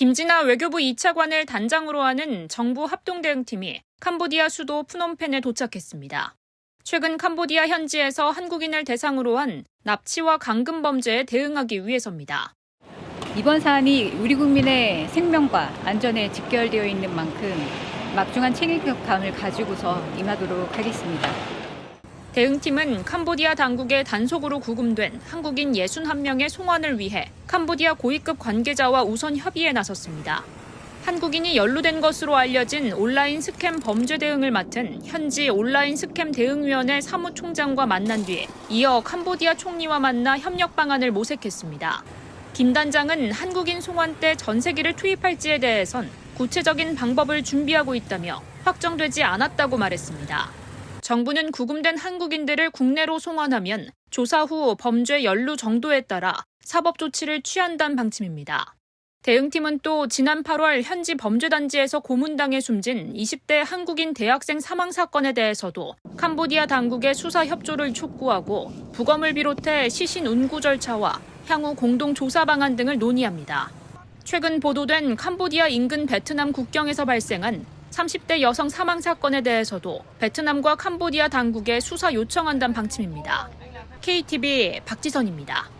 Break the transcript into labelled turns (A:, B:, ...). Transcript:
A: 김진아 외교부 2차관을 단장으로 하는 정부 합동대응팀이 캄보디아 수도 푸놈펜에 도착했습니다. 최근 캄보디아 현지에서 한국인을 대상으로 한 납치와 강금 범죄에 대응하기 위해서입니다.
B: 이번 사안이 우리 국민의 생명과 안전에 직결되어 있는 만큼 막중한 책임감을 가지고서 임하도록 하겠습니다.
A: 대응팀은 캄보디아 당국의 단속으로 구금된 한국인 61명의 송환을 위해 캄보디아 고위급 관계자와 우선 협의에 나섰습니다. 한국인이 연루된 것으로 알려진 온라인 스캠 범죄 대응을 맡은 현지 온라인 스캠 대응위원회 사무총장과 만난 뒤에 이어 캄보디아 총리와 만나 협력 방안을 모색했습니다. 김 단장은 한국인 송환 때 전세기를 투입할지에 대해선 구체적인 방법을 준비하고 있다며 확정되지 않았다고 말했습니다. 정부는 구금된 한국인들을 국내로 송환하면 조사 후 범죄 연루 정도에 따라 사법 조치를 취한다는 방침입니다. 대응팀은 또 지난 8월 현지 범죄단지에서 고문당해 숨진 20대 한국인 대학생 사망 사건에 대해서도 캄보디아 당국의 수사 협조를 촉구하고 부검을 비롯해 시신 운구 절차와 향후 공동 조사 방안 등을 논의합니다. 최근 보도된 캄보디아 인근 베트남 국경에서 발생한 30대 여성 사망 사건에 대해서도 베트남과 캄보디아 당국에 수사 요청한다는 방침입니다. KTV 박지선입니다.